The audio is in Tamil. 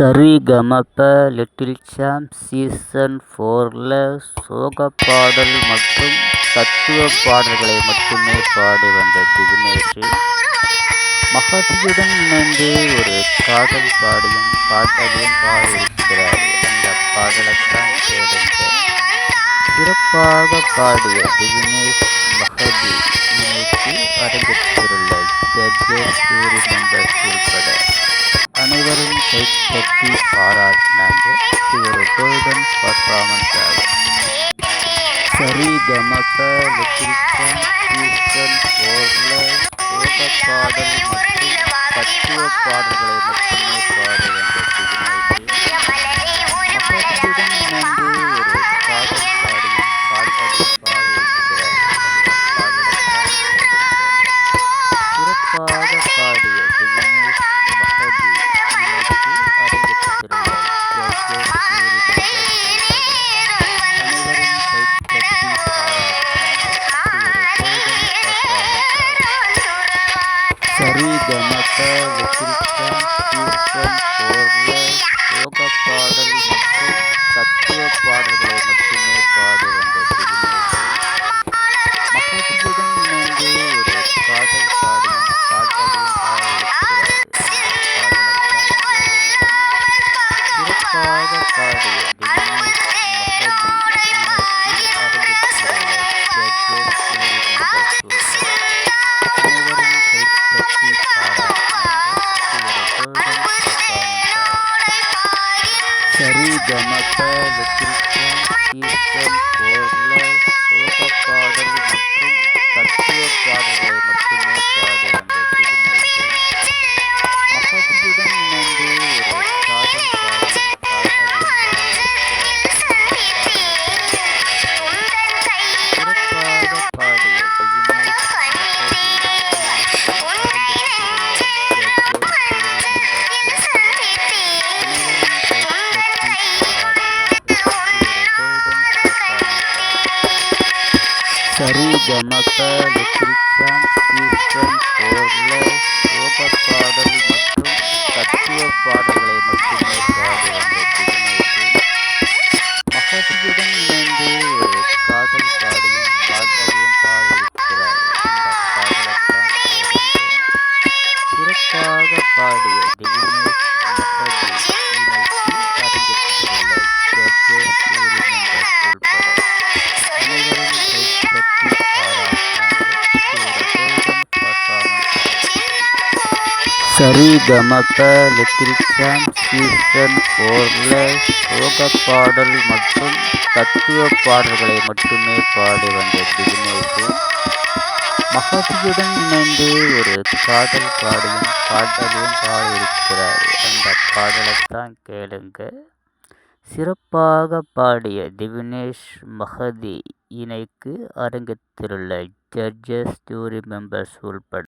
சரிகமப லிட்டில் சாம்ப் சீசன் ஃபோரில் சோகப் பாடல் மற்றும் தத்துவ பாடல்களை மட்டுமே பாடி வந்த திவினேஷ் மகதியுடன் இணைந்து ஒரு காதல் பாடியும் பாடலையும் பாடியிருக்கிறார். அந்த பாடலைத்தான் கேளுங்க சிறப்பாக பாடிய திவினேஷ் மகதி இணைத்து அரங்கத்திலுள்ள ஜட்ஜஸ் ஜூரி மெம்பர்ஸ் அனைவரும் கைப்பற்றி பாராட்டினாங்க இது ஒரு கோல்டன் பர்ஃபார்மன்ஸ் ஆகும் சரிகமப லிட்டில் சாம்ப் சீசன் ஃபோரில் பாடல் மற்றும் தத்துவ பாடல்களை மட்டுமே பாடி இது ஒரு golden performance Sa Re Ga Ma Pa little Sa Re Ga Ma Pa little champ season ஃபோரில் பாடல் ஆகும் சரிகமப லிட்டில் சீசன் ஃபோரில் சோகப் பாடல் மற்றும் தத்துவ பாடல்களை மட்டுமே பாடி வந்த திவினேஷ் மகதியுடன் இணைந்து ஒரு பாடல் பாடியும் பாடலையும் பாடியிருக்கிறார். அந்த பாடலைத்தான் கேளுங்க. சிறப்பாக பாடிய திவினேஷ் மகதி இணைக்கு அரங்கத்திலுள்ள ஜட்ஜஸ் ஜூரி மெம்பர்ஸ் உள்பட